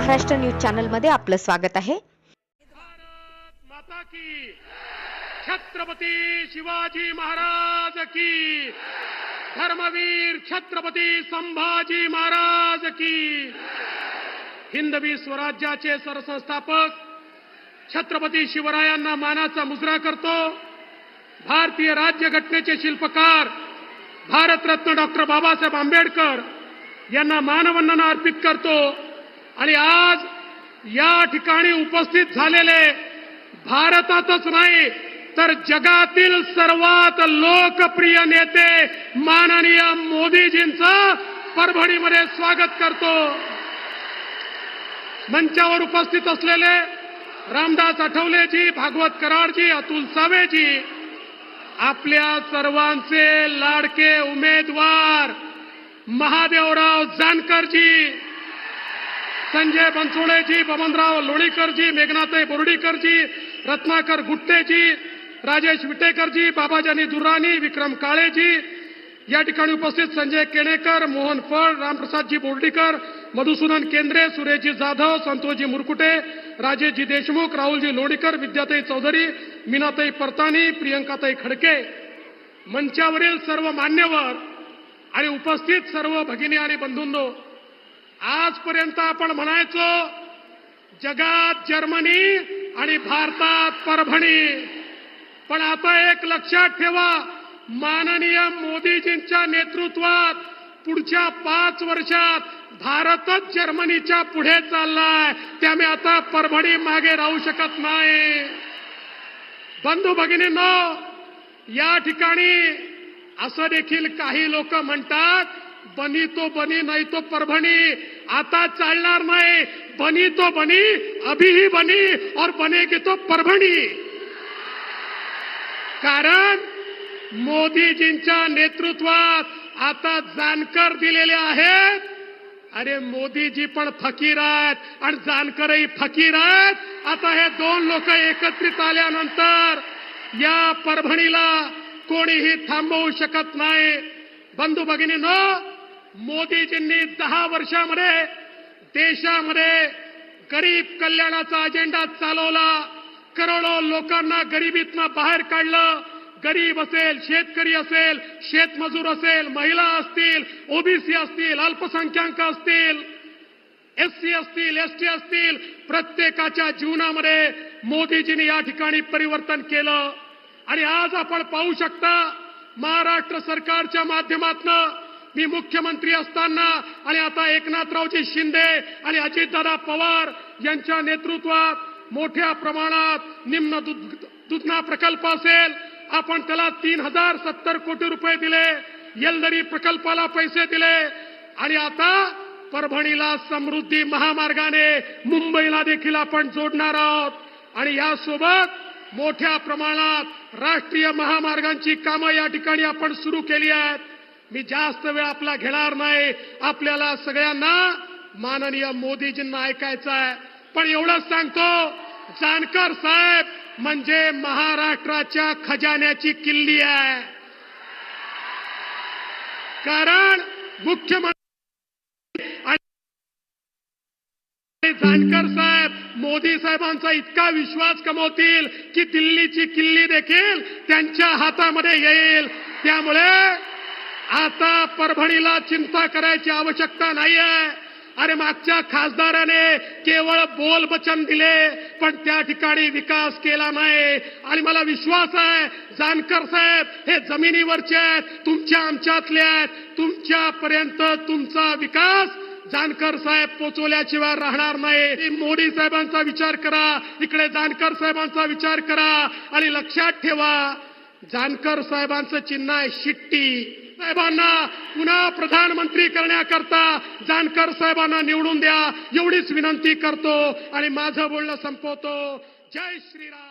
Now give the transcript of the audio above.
Maharashtra news चॅनलमध्ये आपलं स्वागत आहे. भारत माता की छत्रपती शिवाजी महाराज की धर्मवीर छत्रपती संभाजी महाराज की. हिंदवी स्वराज्याचे सरसंस्थापक छत्रपती शिवरायांना मानाचा मुजरा करतो. भारतीय राज्यघटनेचे शिल्पकार भारतरत्न डॉक्टर बाबासाहेब आंबेडकर यांना मानवंदना अर्पित करतो. आणि आज या ठिकाणी उपस्थित झालेले भारतातच नाही तर जगातील सर्वात लोकप्रिय नेते माननीय मोदीजींचं परभणीमध्ये स्वागत करतो. मंचावर उपस्थित असलेले रामदास आठवलेजी भागवत कराडजी अतुल सावेजी आपल्या सर्वांचे लाडके उमेदवार महादेवराव जानकरजी संजय बनसोडेजी बबनराव लोणीकरजी मेघनाथई बोर्डीकरजी रत्नाकर गुट्टेजी राजेश विटेकरजी बाबाजानी दुरानी विक्रम काळेजी. या ठिकाणी उपस्थित संजय केणेकर मोहन फळ रामप्रसादजी बोर्डीकर मधुसूदन केंद्रे सुरेशजी जाधव संतोषजी मुरकुटे राजेशजी देशमुख राहुलजी लोणीकर विद्याताई चौधरी मीनाताई परतानी प्रियंकाताई खडके. मंचावरील सर्व मान्यवर आणि उपस्थित सर्व भगिनी आणि बंधूंनो आजपर्यंत आपण म्हणायचो जगात जर्मनी आणि भारतात परभणी. पण आता एक लक्षात ठेवा माननीय मोदीजींच्या नेतृत्वात पुढच्या पाच वर्षात भारतच जर्मनीच्या पुढे चाललाय. त्यामुळे आता परभणी मागे राहू शकत नाही. बंधू भगिनींनो या ठिकाणी असं देखील काही लोक म्हणतात बनी तो बनी नाही तो परभणी. आता चालणार नाही. बनी तो बनी अभी ही बनी और बनेगी तो परभणी. कारण मोदीजींच्या नेतृत्वात आता जानकर दिलेले आहेत. अरे मोदीजी पण फकीर आहेत आणि जानकरही फकीर आहेत. आता हे दोन लोक एकत्रित आल्यानंतर या परभणीला कोणीही थांबवू शकत नाही. बंधू भगिनीनो मोदीजींनी दहा वर्षामध्ये देशामध्ये गरीब कल्याणाचा अजेंडा चालवला. करोडो लोकांना गरिबीतनं बाहेर काढलं. गरीब असेल शेतकरी असेल शेतमजूर असेल महिला असतील ओबीसी असतील अल्पसंख्याक असतील एससी असतील एसटी असतील प्रत्येकाच्या जीवनामध्ये मोदीजींनी या ठिकाणी परिवर्तन केलं. आणि आज आपण पाहू शकता महाराष्ट्र सरकारच्या माध्यमातनं मी मुख्यमंत्री असताना आणि आता एकनाथरावजी शिंदे आणि अजितदादा पवार यांच्या नेतृत्वात मोठ्या प्रमाणात निम्न दुधना प्रकल्प असेल. आपण त्याला तीन हजार सत्तर कोटी रुपये दिले. येलदरी प्रकल्पाला पैसे दिले. आणि आता परभणीला समृद्धी महामार्गाने मुंबईला देखील आपण जोडणार आहोत. आणि यासोबत मोठ्या प्रमाणात राष्ट्रीय महामार्गांची कामं या ठिकाणी आपण सुरू केली आहेत. मी जास्त वेळ आपला घेणार नाही. आपल्याला सगळ्यांना माननीय मोदीजींना ऐकायचं आहे. पण एवढंच सांगतो जानकर साहेब म्हणजे महाराष्ट्राच्या खजान्याची किल्ली आहे. कारण मुख्यमंत्री आणि जानकर साहेब मोदी साहेबांचा इतका विश्वास कमवतील की दिल्लीची किल्ली देखील त्यांच्या हातामध्ये येईल. त्यामुळे आता परभणीला चिंता करायची आवश्यकता नाहीये. अरे मागच्या खासदाराने केवळ बोल वचन दिले पण त्या ठिकाणी विकास केला नाही. आणि मला विश्वास आहे जानकर साहेब हे जमिनीवरचे आहेत तुमच्या आमच्यातले आहेत तुमच्यापर्यंत तुमचा विकास जानकर साहेब पोचवल्याशिवाय राहणार नाही. मोदी साहेबांचा विचार करा इकडे जानकर साहेबांचा विचार करा आणि लक्षात ठेवा जानकर साहेबांचं चिन्ह आहे शिट्टी. साहेबांना पुन्हा प्रधानमंत्री करण्याकरता जानकर साहेबांना निवडून द्या एवढीच विनंती करतो आणि माझं बोलणं संपवतो. जय श्रीराम.